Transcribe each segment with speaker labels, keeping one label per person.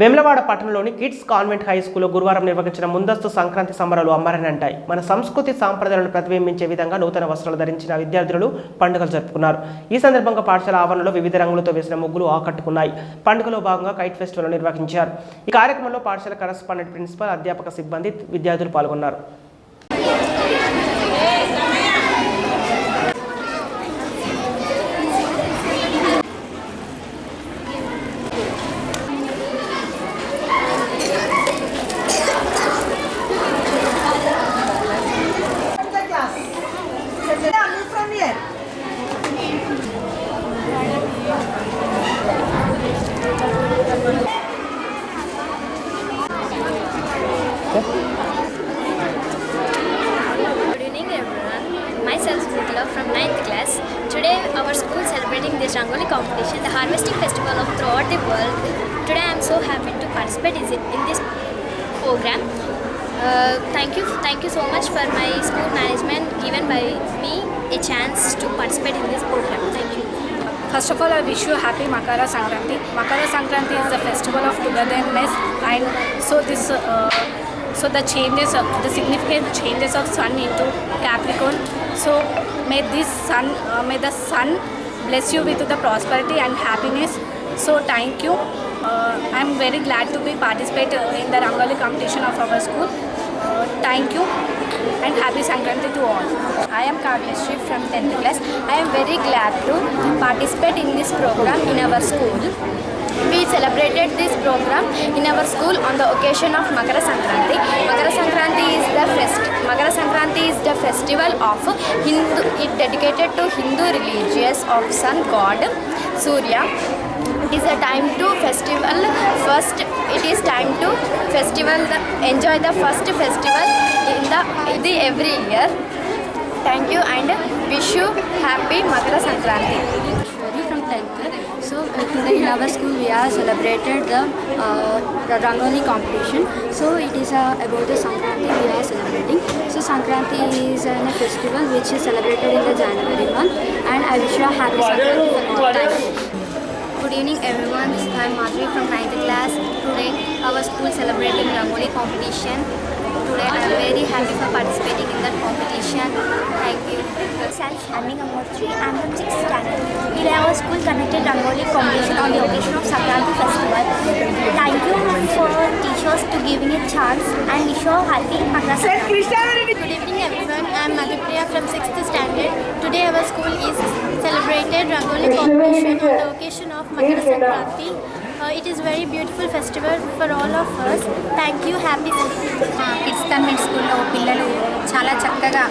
Speaker 1: వెమ్లవాడ పట్టణంలోని kids convent high స్కూల్లో గురువారం నిర్వహించిన ముందస్తు సంక్రాంతి సంబరాలు అమ్మరని అంటాయి. మన సంస్కృతి సాంప్రదాయాలను ప్రతిబింబించే విధంగా నూతన వస్త్రాలు ధరించిన విద్యార్థులు పండుగలు జరుపుకున్నారు. ఈ సందర్భంగా పాఠశాల ఆవరణలో వివిధ రంగులతో వేసిన ముగ్గులు ఆకట్టుకున్నాయి. పండుగలో భాగంగా కైట్ ఫెస్టివల్ నిర్వహించారు. ఈ కార్యక్రమంలో పాఠశాల కరస్పాండెంట్ ప్రిన్సిపల్ అధ్యాపక సిబ్బంది విద్యార్థులు పాల్గొన్నారు.
Speaker 2: Today our school is celebrating this Rangoli competition, the harvesting festival of throughout the world. Today I am so happy to participate in this program. Uh, thank you, thank you so much for my school management given by me a chance to participate in this program. Thank you.
Speaker 3: First of all, I wish you a happy Makara Sankranti. Makara Sankranti is the festival of togetherness, and so this, uh, so the changes, of, the significant changes of sun into Capricorn. So may this sun, uh, may the sun bless you with the prosperity and happiness. So thank you. Uh, I am very glad to be participate uh, in the Rangoli competition of our school. Uh, thank you and happy Sankranti to all.
Speaker 4: I am Kavyashree from 10th class. I am very glad to participate in this program in our school. We celebrated this program in our school on the occasion of Makara Sankranti. Makara Sankranti. Makara Sankranti is the festival of Hindu. It dedicated to Hindu religious of sun god Surya. It is a time to festival. First, it is time to festival. The, enjoy the first festival in the, in the every year. Thank you and wish you happy Makara Sankranti.
Speaker 5: Today in our school we are celebrated the, uh, Rangoli competition. So it is uh, about the Sankranti we are celebrating. So Sankranti is a festival which is celebrated in the January month and I wish you a happy Sankranti for all time.
Speaker 4: Good evening everyone. I am Madhuri from 9th class. Today our school celebrating Rangoli competition. Today I am very happy for participating in that competition. Thank you.
Speaker 6: Myself, Anni Gamotri, I am from 6th standard. Today our school conducted Rangoli competition on the occasion of Sankranti festival. Thank you for teachers to giving a chance and wish you a happy Makara Sankranti.
Speaker 4: Good evening everyone. I am Madhupriya from 6th standard. Today our school is celebrated Rangoli competition on the occasion of Makara Sankranti. Uh, it is very beautiful festival for all of us. Thank you. Happy
Speaker 3: kids convent స్కూల్లో పిల్లలు చాలా చక్కగా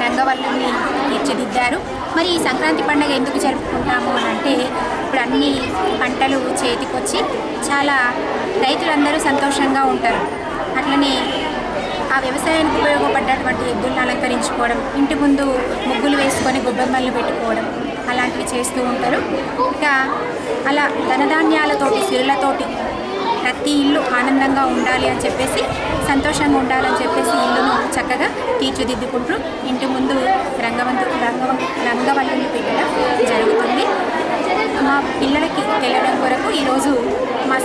Speaker 3: రంగవల్లుని తీర్చిదిద్దారు మరి ఈ సంక్రాంతి పండుగ ఎందుకు జరుపుకుంటాము అని అంటే ఇప్పుడు అన్ని పంటలు చేతికొచ్చి చాలా రైతులందరూ సంతోషంగా ఉంటారు అట్లనే ఆ వ్యవసాయానికి ఉపయోగపడ్డటువంటి ఎద్దులను అలంకరించుకోవడం ఇంటి ముందు ముగ్గులు వేసుకొని గొబ్బెమ్మలు పెట్టుకోవడం అలాంటివి చేస్తూ ఉంటారు. ఇంకా అలా ధనధాన్యాలతోటి సిరులతోటి ప్రతి ఇల్లు ఆనందంగా ఉండాలి అని చెప్పేసి సంతోషంగా ఉండాలని చెప్పేసి ఇల్లును చక్కగా తీర్చిదిద్దుకుంటూ ఇంటి ముందు రంగవంతు రంగవ రంగవల్లులు పెట్టడం జరుగుతుంది. మా పిల్లలకి వెళ్ళడం కొరకు ఈరోజు మా